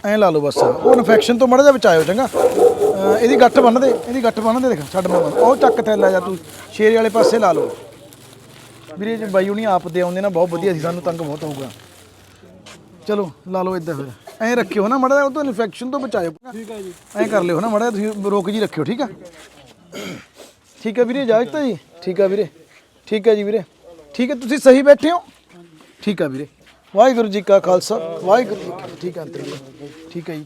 ਐਂ ਲਾ ਲਓ ਬਸ। ਉਹ ਇਨਫੈਕਸ਼ਨ ਤੋਂ ਮੜਾ ਜਾ ਬਚਾਇਓ ਚੰਗਾ। ਇਹਦੀ ਗੱਠ ਬੰਨ ਦੇ ਇਹਦੀ ਗੱਠ ਬੰਨ ਦੇ ਦੇਖ ਛੱਡ ਮੈਂ। ਉਹ ਚੱਕ ਥੈਲਾ ਜਾ ਤੂੰ। ਸ਼ੇਰੇ ਵਾਲੇ ਪਾਸੇ ਲਾ ਲਓ। ਵੀਰੇ ਜੇ ਬਾਈ ਹੁਣੀ ਆਪ ਦੇ ਆਉਂਦੇ ਨਾ ਬਹੁਤ ਵਧੀਆ ਸੀ ਸਾਨੂੰ ਤੰਗ ਬਹੁਤ ਹੋਊਗਾ। ਚਲੋ ਲਾ ਲਓ ਇਦਾਂ ਫਿਰ। ਐਂ ਰੱਖਿਓ ਨਾ ਮੜਾ ਉਹ ਤੋਂ ਇਨਫੈਕਸ਼ਨ ਤੋਂ ਬਚਾਇਓ। ਠੀਕ ਹੈ ਜੀ। ਐਂ ਕਰ ਲਿਓ ਨਾ ਮੜਾ ਤੁਸੀਂ ਰੋਕ ਜੀ ਰੱਖਿਓ ਠੀਕ ਆ? ਠੀਕ ਹੈ ਵੀਰੇ ਇਜਾਜ਼ਤ ਹੈ ਜੀ। ਠੀਕ ਹੈ ਵੀਰੇ। ਠੀਕ ਹੈ ਜੀ ਵੀਰੇ। ਠੀਕ ਹੈ ਤੁਸੀਂ ਸਹੀ ਬੈਠੇ ਹੋ? ਠੀਕ ਹੈ ਵੀਰੇ। ਵਾਹਿਗੁਰੂ ਜੀ ਕਾ ਖਾਲਸਾ। ਵਾਹਿਗੁਰੂ ਜੀ ਕੀ। ਠੀਕ ਹੈ ਅੰਤਰ ਠੀਕ ਹੈ ਜੀ।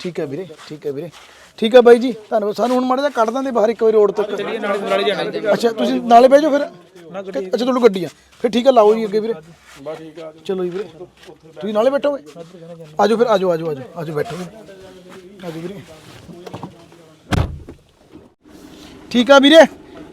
ਠੀਕ ਹੈ ਵੀਰੇ। ਠੀਕ ਹੈ ਵੀਰੇ। ਠੀਕ ਹੈ ਬਾਈ ਜੀ ਧੰਨਵਾਦ। ਸਾਨੂੰ ਹੁਣ ਮਾੜਾ ਜਿਹਾ ਕੱਢ ਦਾਂਦੇ ਬਾਹਰ ਇੱਕ ਵਾਰੀ ਰੋਡ ਤੱਕ। ਅੱਛਾ ਤੁਸੀਂ ਨਾਲੇ ਬਹਿ ਜਾਓ ਫਿਰ। ਅੱਛਾ ਤੁਹਾਨੂੰ ਗੱਡੀ ਆ ਫਿਰ ਠੀਕ ਹੈ ਲਾਓ ਜੀ ਅੱਗੇ ਵੀਰੇ। ਠੀਕ ਆ ਚਲੋ ਜੀ ਵੀਰੇ। ਤੁਸੀਂ ਨਾਲੇ ਬੈਠੋਗੇ ਆਜੋ ਫਿਰ ਆਜੋ ਆਜੋ ਆਜੋ ਆਜੋ ਬੈਠੋ ਆਜੋ ਵੀਰੇ। ਠੀਕ ਆ ਵੀਰੇ।